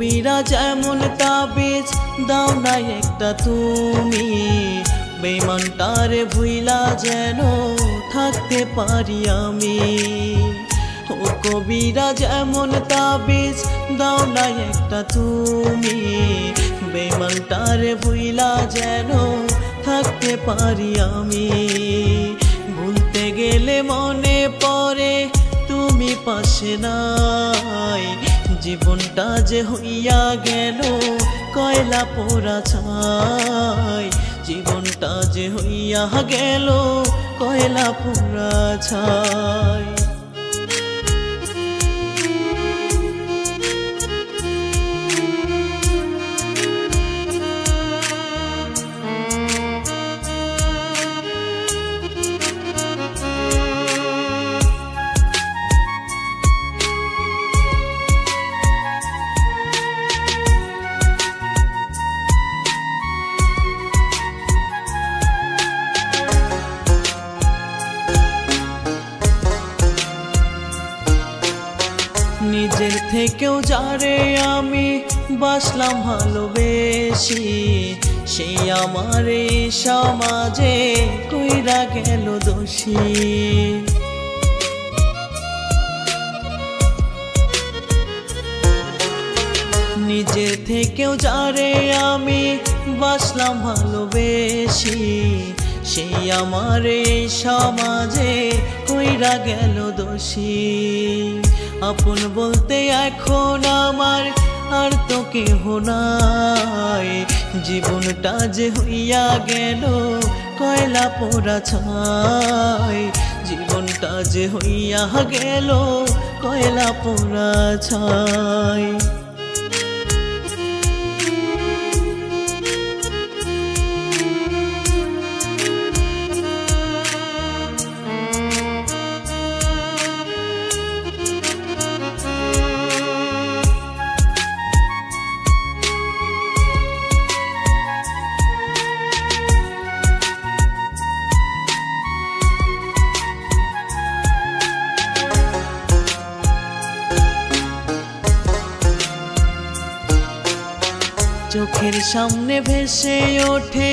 যেমন তাবিজ, দাও না একটা তুমি। বেমানটারে ভুইলা যেন থাকতে পারি আমি। ও কবিরা যেমন তাবিজ, দাও না একটা তুমি। বেমানটারে ভুইলা যেন থাকতে পারি আমি। ভুলতে গেলে মনে পড়ে, তুমি পাশে নাই জীবনটা যে হইয়া গেল কয়লা পোড়া ছাই। জীবনটা যে হইয়া গেল কয়লা পোড়া ছাই। নিজের থেকেও যারে আমি বাসলাম ভালোবেসি সেই আমার এই সমাজে কইরা গেল দোষী। নিজে থেকেও যারে আমি বাসলাম ভালোবেসি সেই আমার এই সমাজে কইরা গেল দোষী। আপন বলতে এখন আমার আর তো কেহ নাই। জীবনটা যে হইয়া গেল কয়লা পোড়া ছাই। জীবনটা যে হইয়া গেল কয়লা পোড়া ছাই। চোখের সামনে ভেসে ওঠে,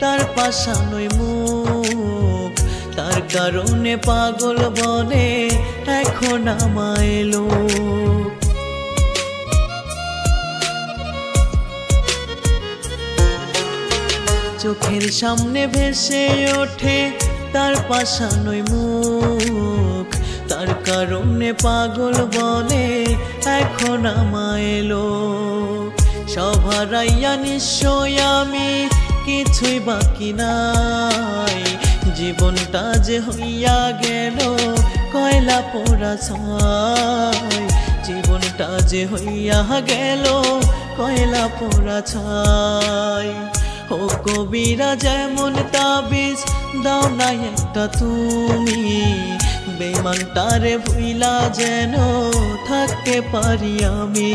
তার পাশানোই মুখ। তার কারণে পাগল বলে, এখন আমায় চোখের সামনে ভেসে ওঠে, তার পাশানোই মুখ। তার কারণে পাগল বলে, এখন আমায় লোক। সভারাইয়া নিশ্চয় আমি কিছুই বাকি নাই। জীবনটা যে হইয়া গেল, কয়লা পোড়া ছাই। জীবনটা যে হইয়া গেল, কয়লা পোড়া ছাই। ও কবিরা যেমন তাবিজ, দাও না একটা তুমি। বেমানটারে ভুইলা যেন থাকতে পারি আমি।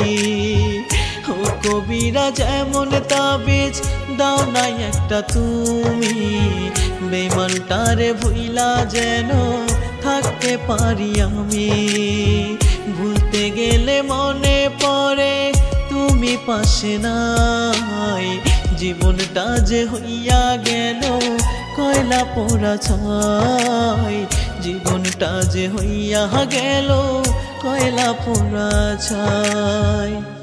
ও কবিরা যেমন তাবিজ, দাও না একটা তুমি। বেমানটারে ভুইলা যেন থাকতে পারি আমি। ভুলতে গেলে মনে পড়ে তুমি পাশে নাই। জীবনটা যে হইয়া গেল, কয়লা পোড়া ছাই। জীবনটা যে হইয়া গেল, কয়লা পোড়া ছাই।